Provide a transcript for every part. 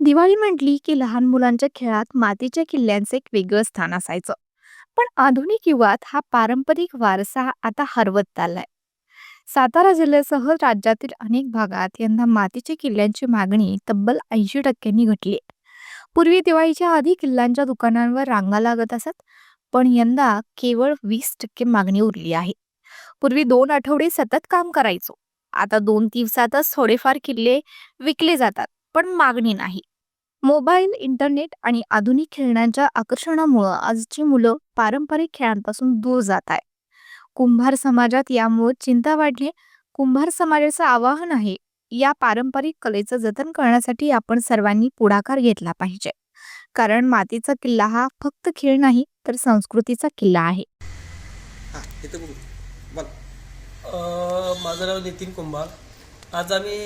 दिवाळी म्हटली की लहान मुलांच्या खेळात मातीच्या किल्ल्यांचे एक वेगळं स्थान असायचं. पण आधुनिक युगात हा पारंपरिक वारसा आता हरवत चाललाय सातारा जिल्ह्यासह राज्यातील अनेक भागात यंदा मातीच्या किल्ल्यांची मागणी तब्बल ऐंशी टक्क्यांनी घटली पूर्वी दिवाळीच्या आधी किल्ल्यांच्या दुकानांवर रांगा लागत असत पण यंदा केवळ वीस टक्के मागणी उरली आहे. पूर्वी दोन आठवडे सतत काम करायचो. आता दोन दिवसातच थोडेफार किल्ले विकले जातात. पण मागणी नाही. मोबाईल इंटरनेट आणि आधुनिक खेळण्यांच्या आकर्षणामुळं आजची मुलं पारंपरिक खेळांपासून दूर जात आहे कुंभार समाजात यामुळे चिंता वाढली. कुंभार समाजाचं आवाहन आहे या पारंपरिक कलेचं जतन करण्यासाठी आपण सर्वांनी पुढाकार घेतला पाहिजे. कारण मातीचा किल्ला हा फक्त खेळ नाही तर संस्कृतीचा किल्ला आहे. माझं नाव नितीन कुंभार. आज आम्ही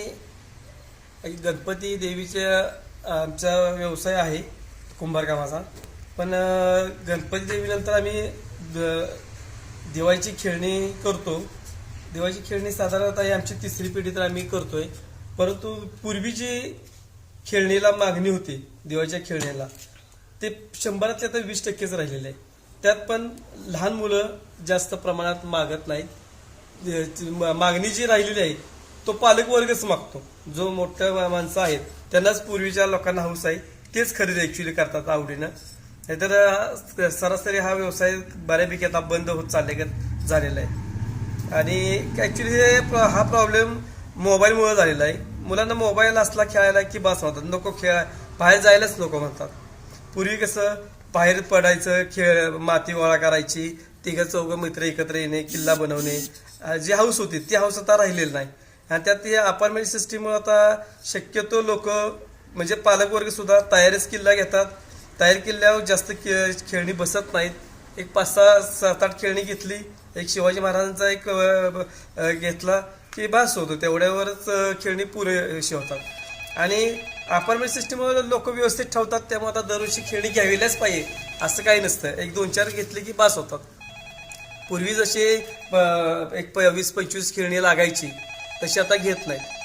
गणपती देवीच्या आमचा व्यवसाय आहे कुंभारकामाचा. पण गणपती देवीनंतर आम्ही द- दिवाळीची खेळणी करतो. दिवाळीची खेळणी साधारणतः ही आमची तिसरी पिढी तर आम्ही करतोय. परंतु पूर्वी जी खेळणीला मागणी होती दिवाळीच्या खेळणीला ते शंभरातले आता वीस टक्केच राहिलेले आहे त्यात पण लहान मुलं जास्त प्रमाणात मागत नाहीत. मागणी जी राहिलेली आहे तो पालक वर्गच मागतो. जो मोठ्या माणसं आहेत त्यांनाच पूर्वीच्या लोकांना हौस आहे तेच खरेदी ऍक्च्युली करतात आवडीनं. नाहीतर सरासरी हा व्यवसाय बऱ्यापैकी आता बंद होत चालले झालेला आहे. आणि ऍक्च्युली हे हा प्रॉब्लेम मोबाईलमुळे झालेला आहे. मुलांना मोबाईल असला खेळायला की बस म्हणतात नको खेळ बाहेर जायलाच नको म्हणतात. पूर्वी कसं बाहेर पडायचं खेळ माती गोळा करायची तिघं चौघं मित्र एकत्र येणे किल्ला बनवणे जी हाऊस होती ती हाऊस आता राहिलेली नाही. आणि त्यात या अपार्टमेंट सिस्टीममुळे आता शक्यतो लोक म्हणजे पालकवर्ग सुद्धा तयारीच किल्ला घेतात. तयार किल्ल्यावर जास्त खेळणी बसत नाहीत. एक पाच सहा सात आठ खेळणी घेतली. एक शिवाजी महाराजांचा एक घेतला की बास होतो. तेवढ्यावरच खेळणी पुरेशी होतात. आणि अपार्टमेंट सिस्टीमवर लोक व्यवस्थित ठेवतात. त्यामुळे आता दरवर्षी खेळणी घ्यावीलाच पाहिजे. असं काही नसतं. एक दोन चार घेतली की बास होतात. पूर्वी जशी एक प- वीस पंचवीस खेळणी लागायची तशी आता घेत नाही.